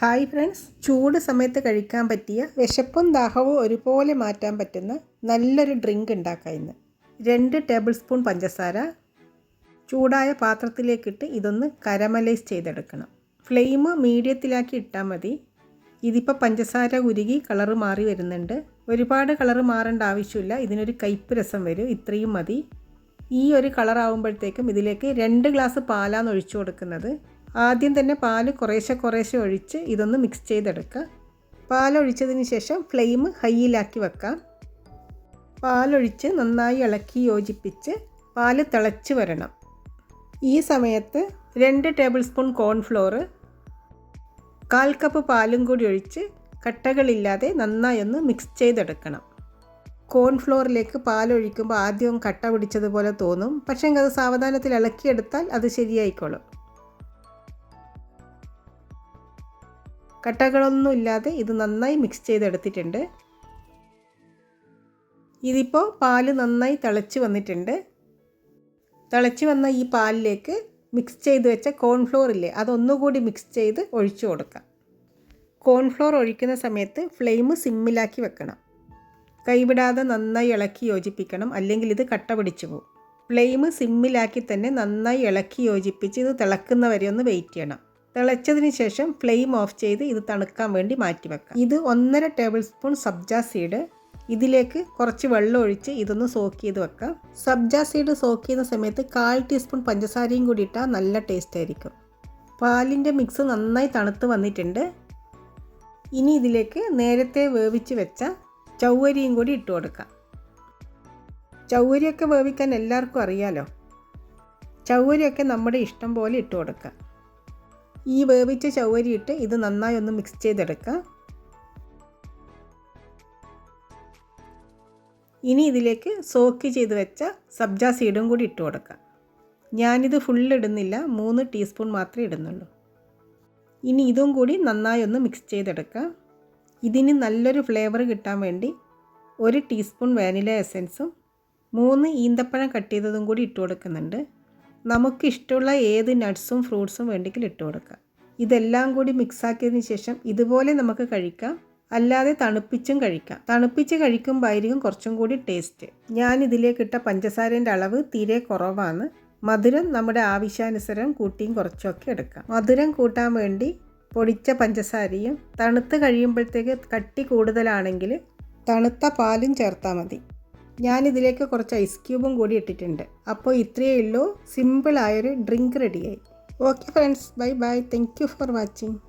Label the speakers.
Speaker 1: Hi friends ചൂട് സമയത്ത് കഴിക്കാൻ പറ്റിയ വിശപ്പും ദാഹവും ഒരുപോലെ മാറ്റാൻ പറ്റുന്ന നല്ലൊരു ഡ്രിങ്ക് ഉണ്ടാക്കാം ഇന്ന് രണ്ട് ടേബിൾ സ്പൂൺ പഞ്ചസാര ചൂടായ പാത്രത്തിലേക്കിട്ട് ഇതൊന്ന് കരമലൈസ് ചെയ്തെടുക്കണം ഫ്ലെയിം മീഡിയത്തിലാക്കി ഇട്ടാൽ മതി ഇതിപ്പോൾ പഞ്ചസാര ഉരുകി കളറ് മാറി വരുന്നുണ്ട് ഒരുപാട് കളറ് മാറേണ്ട ആവശ്യമില്ല ഇതിനൊരു കയ്പ്പ് രസം വരും ഇത്രയും മതി ഈ ഒരു കളറാവുമ്പോഴത്തേക്കും ഇതിലേക്ക് രണ്ട് ഗ്ലാസ് പാലാണ് ഒഴിച്ചു കൊടുക്കുന്നത് ആദ്യം തന്നെ പാൽ കുറേശ്ശെ കുറേശ്ശെ ഒഴിച്ച് ഇതൊന്ന് മിക്സ് ചെയ്തെടുക്കുക പാലൊഴിച്ചതിന് ശേഷം ഫ്ലെയിം ഹൈയിലാക്കി വെക്കാം പാലൊഴിച്ച് നന്നായി ഇളക്കി യോജിപ്പിച്ച് പാൽ തിളച്ച് വരണം ഈ സമയത്ത് രണ്ട് ടേബിൾ സ്പൂൺ കോൺഫ്ലോർ കാൽ കപ്പ് പാലും കൂടി ഒഴിച്ച് കട്ടകളില്ലാതെ നന്നായി ഒന്ന് മിക്സ് ചെയ്തെടുക്കണം കോൺഫ്ലോറിലേക്ക് പാലൊഴിക്കുമ്പോൾ ആദ്യം കട്ട പിടിച്ചതുപോലെ തോന്നും പക്ഷേ അത് സാവധാനത്തിൽ ഇളക്കിയെടുത്താൽ അത് ശരിയായിക്കോളും കട്ടകളൊന്നും ഇല്ലാതെ ഇത് നന്നായി മിക്സ് ചെയ്തെടുത്തിട്ടുണ്ട് ഇതിപ്പോൾ പാല് നന്നായി തിളച്ച് വന്നിട്ടുണ്ട് തിളച്ച് വന്ന ഈ പാലിലേക്ക് മിക്സ് ചെയ്ത് വെച്ച കോൺഫ്ലോർ ഇല്ലേ അതൊന്നുകൂടി മിക്സ് ചെയ്ത് ഒഴിച്ചു കൊടുക്കാം കോൺഫ്ലോർ ഒഴിക്കുന്ന സമയത്ത് ഫ്ലെയിം സിമ്മിലാക്കി വെക്കണം കൈവിടാതെ നന്നായി ഇളക്കി യോജിപ്പിക്കണം അല്ലെങ്കിൽ ഇത് കട്ട പിടിച്ചു പോകും ഫ്ലെയിം സിമ്മിലാക്കി തന്നെ നന്നായി ഇളക്കി യോജിപ്പിച്ച് ഇത് തിളക്കുന്നവരെ ഒന്ന് വെയിറ്റ് ചെയ്യണം തിളച്ചതിന് ശേഷം ഫ്ലെയിം ഓഫ് ചെയ്ത് ഇത് തണുക്കാൻ വേണ്ടി മാറ്റി വെക്കുക ഇത് ഒന്നര ടേബിൾ സ്പൂൺ സബ്ജ സീഡ് ഇതിലേക്ക് കുറച്ച് വെള്ളം ഒഴിച്ച് ഇതൊന്ന് സോക്ക് ചെയ്ത് വെക്കാം സബ്ജ സീഡ് സോക്ക് ചെയ്യുന്ന സമയത്ത് കാൽ ടീസ്പൂൺ പഞ്ചസാരയും കൂടി ഇട്ടാൽ നല്ല ടേസ്റ്റ് ആയിരിക്കും പാലിൻ്റെ മിക്സ് നന്നായി തണുത്ത് വന്നിട്ടുണ്ട് ഇനി ഇതിലേക്ക് നേരത്തെ വേവിച്ച് വെച്ച ചൗവരിയും കൂടി ഇട്ട് കൊടുക്കാം ചൗവരിയൊക്കെ വേവിക്കാൻ എല്ലാവർക്കും അറിയാലോ ചൗവരിയൊക്കെ നമ്മുടെ ഇഷ്ടം പോലെ ഇട്ട് കൊടുക്കാം ഈ വേവിച്ച ചവരിയിട്ട് ഇത് നന്നായി ഒന്ന് മിക്സ് ചെയ്തെടുക്കുക ഇനി ഇതിലേക്ക് സോക്ക് ചെയ്ത് വെച്ച സബ്ജ സീഡും കൂടി ഇട്ട് കൊടുക്കുക ഞാനിത് ഫുൾ ഇടുന്നില്ല മൂന്ന് ടീസ്പൂൺ മാത്രമേ ഇടുന്നുള്ളൂ ഇനി ഇതും കൂടി നന്നായി ഒന്ന് മിക്സ് ചെയ്തെടുക്കുക ഇതിന് നല്ലൊരു ഫ്ലേവർ കിട്ടാൻ വേണ്ടി ഒരു ടീസ്പൂൺ വാനില എസൻസും മൂന്ന് ഈന്തപ്പഴം കട്ട് ചെയ്തതും കൂടി ഇട്ട് കൊടുക്കുന്നുണ്ട് നമുക്ക് ഇഷ്ടമുള്ള ഏത് നട്ട്സും ഫ്രൂട്ട്സും വേണ്ടെങ്കിൽ ഇട്ട് കൊടുക്കാം ഇതെല്ലാം കൂടി മിക്സാക്കിയതിന് ശേഷം ഇതുപോലെ നമുക്ക് കഴിക്കാം അല്ലാതെ തണുപ്പിച്ചും കഴിക്കാം തണുപ്പിച്ച് കഴിക്കുമ്പോഴായിരിക്കും കുറച്ചും കൂടി ടേസ്റ്റ് ഞാൻ ഇതിലേക്ക് ഇട്ട പഞ്ചസാരേൻ്റെ അളവ് തീരെ കുറവാണ് മധുരം നമ്മുടെ ആവശ്യാനുസരണം കൂട്ടിയും കുറച്ചുമൊക്കെ എടുക്കാം മധുരം കൂട്ടാൻ വേണ്ടി പൊടിച്ച പഞ്ചസാരയും തണുത്ത് കഴിയുമ്പോഴത്തേക്ക് കട്ടി കൂടുതലാണെങ്കിൽ തണുത്ത പാലും ചേർത്താൽ മതി ഞാനിതിലേക്ക് കുറച്ച് ഐസ് ക്യൂബും കൂടി ഇട്ടിട്ടുണ്ട് അപ്പോൾ ഇത്രയേ ഉള്ളൂ സിമ്പിളായൊരു ഡ്രിങ്ക് റെഡിയായി Okay friends, bye bye. Thank you for watching.